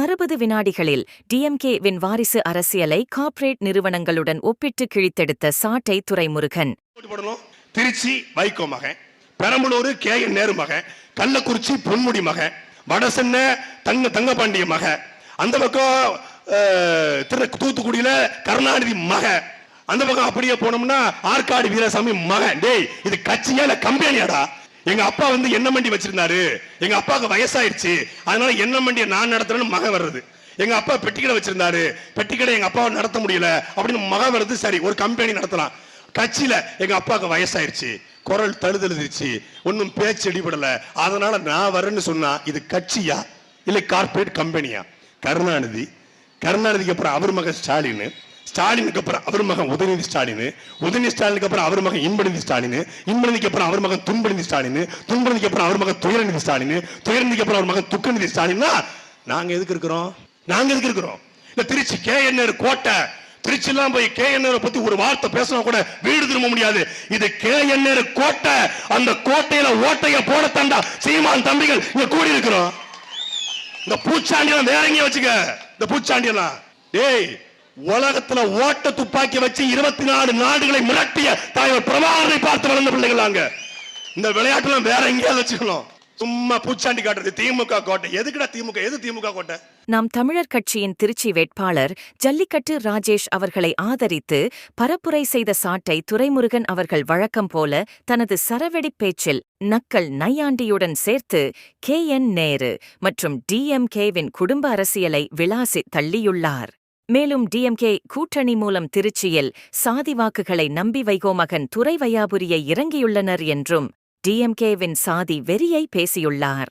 அறுபது வினாடிகளில் டிஎம்கேவின் வாரிசு அரசியலை கார்ப்பரேட் நிறுவனங்களுடன் ஒப்பிட்டு கிழித்தெடுத்த சாட்டை துரைமுருகன். திருச்சி வைகோ மகன். பெரம்பலூர் கே என் நேரு மகன். கள்ளக்குறிச்சி பொன்முடி மகன். வடசென்ன தங்க தங்கபாண்டிய மக அந்த பக்கம் திரு தூத்துக்குடியில கருணாநிதி மக அந்த பக்கம் அப்படியே போனோம்னா ஆற்காடு வீரசாமி மகன். டேய் இது கட்சியா இல்ல கம்பெனியாடா? எங்க அப்பா வந்து எண்ணெய் மண்டி வச்சிருந்தாரு. எங்க அப்பாவுக்கு வயசாயிருச்சு. அதனால எண்ணெய் மண்டியை நான் நடத்துறேன்னு மகன் வர்றது. எங்க அப்பா பெட்டிக்கடை வச்சிருந்தாரு. பெட்டிக்கடை எங்க அப்பாவை நடத்த முடியல அப்படின்னு மகன் வருது சரி ஒரு கம்பெனி நடத்தலாம். கட்சியில எங்க அப்பாவுக்கு வயசாயிருச்சு. குரல் தழுதழுதுச்சு ஒன்றும் பேச்சு அடிபடல அதனால நான் வரேன்னு சொன்னா இது கட்சியா? இல்லை கார்ப்பரேட் கம்பெனியா கருணாநிதி. கருணாநிதிக்கு அப்புறம் அவர் மகன் ஸ்டாலின். ஸ்டாலினுக்கு அப்புறம் அவர் மகன் உதயநிதி ஸ்டாலின் உதயநிதி ஸ்டாலினுக்கு அப்புறம் அவர் மகன் இன்பநிதி ஸ்டாலின் இன்பநிதிக்கு அப்புறம் அவர் மகன் துன்பநிதி ஸ்டாலின் துன்பநிதிக்கு அப்புறம் அவர் மகன் துயரநிதி ஸ்டாலின் துயரநிதிக்கு அப்புறம் அவர் மகன் துக்கநிதி ஸ்டாலின்னா நாங்க எதுக்கு இருக்கிறோம்? நாங்க எதுக்கு இருக்கிறோம்? இந்த திருச்சி கே கோட்டை திருச்சிலாம் போய் கே பத்தி ஒரு வார்த்தை பேசினா கூட வீடு திரும்ப முடியாது. இது கே கோட்டை அந்த கோட்டையில ஓட்டைய போட தண்டா சீமான் தம்பிகள் இங்க கூடி இருக்கிறோம் இந்த பூச்சாண்டியெல்லாம் வேற எங்கேயும் வச்சுக்க இந்த பூச்சாண்டியெல்லாம். டேய் உலகத்துல ஓட்ட துப்பாக்கி வச்சு இருபத்தி நாலு நாடுகளை மிரட்டிய தலைவர் பிரபாகரனை பார்த்து வளர்ந்த பிள்ளைகள் நாங்க இந்த விளையாட்டுல வேற எங்கேயாவது வச்சுக்கணும் சும்மா பூச்சாண்டி காட்டுறது திமுக கோட்டை. எதுக்குடா திமுக? எது திமுக கோட்டை? நாம் தமிழர் கட்சியின் திருச்சி வேட்பாளர் ஜல்லிக்கட்டு ராஜேஷ் அவர்களை ஆதரித்து பரப்புரை செய்த சாட்டை துரைமுருகன் அவர்கள் வழக்கம் போல தனது சரவெடி பேச்சில் நக்கல் நையாண்டியுடன் சேர்த்து கே என் நேரு மற்றும் டிஎம்கேவின் குடும்ப அரசியலை விளாசி தள்ளியுள்ளார். மேலும் டிஎம்கே கூட்டணி மூலம் திருச்சியில் சாதி வாக்குகளை நம்பி வைகோ மகன் துரை வையாபுரியை இறங்கியுள்ளனர் என்றும் டிஎம்கேவின் சாதி வெறியை பேசியுள்ளார்.